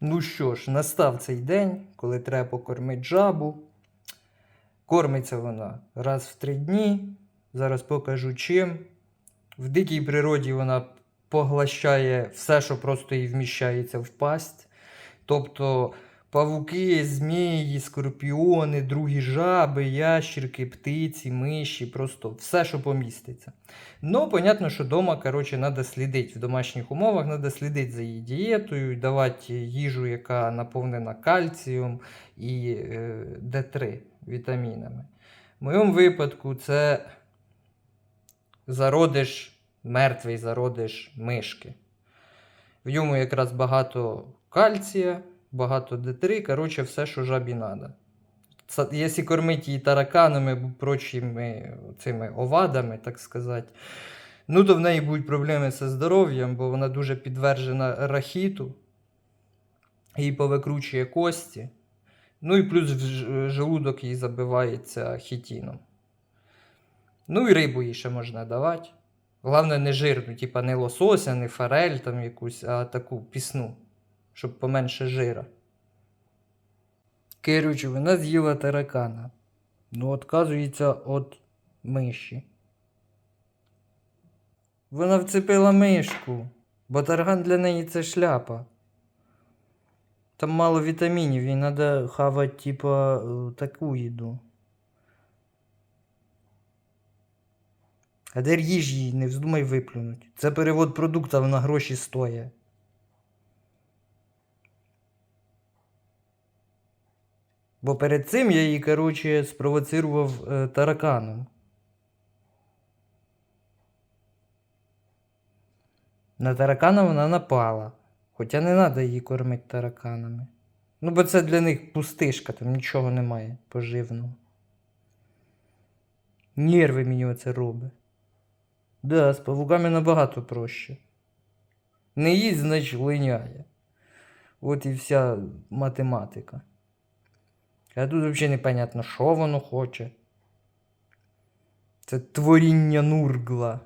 Ну що ж, настав цей день, коли треба покормити жабу. Кормиться вона раз в три дні. Зараз покажу чим. В дикій природі вона поглощає все, що просто їй вміщається в пасть. Тобто павуки, змії, скорпіони, другі жаби, ящірки, птиці, миші, просто все, що поміститься. Ну, понятно, що вдома, коротше, треба слідити в домашніх умовах, треба слідити за її дієтою, давати їжу, яка наповнена кальцієм і е, Д3 вітамінами. В моєму випадку це зародиш, мертвий зародиш мишки. В ньому якраз багато кальція, багато Д3, коротше, все, що жабі треба. Якщо кормити її тараканами або прочими цими овадами, так сказати, ну то в неї будуть проблеми зі здоров'ям, бо вона дуже підтверджена рахіту, їй повикручує кості. Ну і плюс желудок їй забивається хітіном. Ну і рибу їй ще можна давати. Головне, не жирну, типа не лосося, не форель там якусь, а таку пісну, щоб поменше жира. Короче, вона з'їла таракана. Ну, отказується від миші. Вона вцепила мишку, бо тарган для неї це шляпа. Там мало вітамінів, їй треба хавати, типа, е, таку їду. А де їж її, не вздумай виплюнуть. Це перевод продуктів на гроші стоїть. Бо перед цим я її, короче, спровоцирував е, тараканом. На таракана вона напала. Хоча не треба її кормити тараканами. Ну, бо це для них пустишка, там нічого немає поживного. Нерви мені оце робить. Да, з павуками набагато проще. Не їсть, значить линяє. От і вся математика. А тут взагалі непонятно, що воно хоче. Це творіння нургла.